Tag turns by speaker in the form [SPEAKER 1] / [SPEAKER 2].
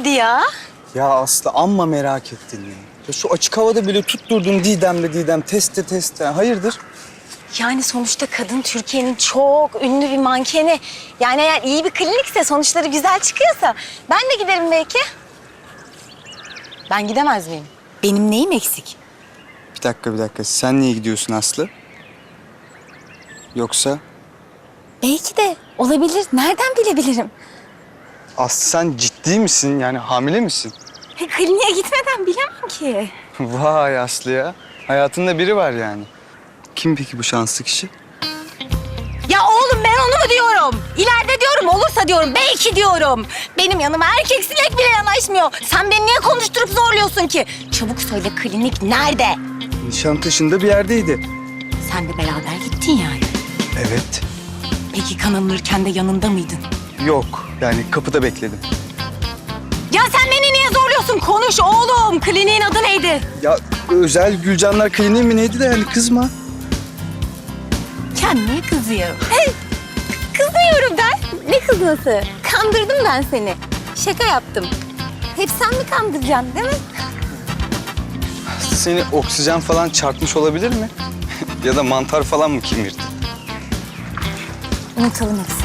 [SPEAKER 1] oldu ya?
[SPEAKER 2] Ya Aslı amma merak ettin ya. ya şu açık havada bile tutturdun Didem'le Didem teste teste. Hayırdır?
[SPEAKER 1] Yani sonuçta kadın Türkiye'nin çok ünlü bir mankeni. Yani eğer iyi bir klinikse, sonuçları güzel çıkıyorsa ben de giderim belki. Ben gidemez miyim? Benim neyim eksik?
[SPEAKER 2] Bir dakika bir dakika. Sen niye gidiyorsun Aslı? Yoksa
[SPEAKER 1] Belki de olabilir. Nereden bilebilirim?
[SPEAKER 2] Aslı sen ciddi misin? Yani hamile misin?
[SPEAKER 1] E, Kliniğe gitmeden bilemem ki.
[SPEAKER 2] Vay Aslı ya. Hayatında biri var yani. Kim peki bu şanslı kişi?
[SPEAKER 1] Ya oğlum ben onu mu diyorum? İleride diyorum, olursa diyorum, belki diyorum. Benim yanıma erkek sinek bile yanaşmıyor. Sen beni niye konuşturup zorluyorsun ki? Çabuk söyle klinik nerede?
[SPEAKER 2] Nişantaşı'nda bir yerdeydi.
[SPEAKER 1] Sen de beraber gittin yani.
[SPEAKER 2] Evet.
[SPEAKER 1] Peki kan alınırken de yanında mıydın?
[SPEAKER 2] Yok. Yani kapıda bekledim.
[SPEAKER 1] Ya sen beni niye zorluyorsun? Konuş oğlum. Kliniğin adı neydi?
[SPEAKER 2] Ya özel Gülcanlar Kliniği mi neydi de yani kızma.
[SPEAKER 1] Kendime kızıyorum. Hey, kızıyorum ben. Ne kızması? Kandırdım ben seni. Şaka yaptım. Hep sen mi kandıracaksın değil mi?
[SPEAKER 2] Seni oksijen falan çarpmış olabilir mi? ya da mantar falan mı kemirdi?
[SPEAKER 1] Unutalım hepsini.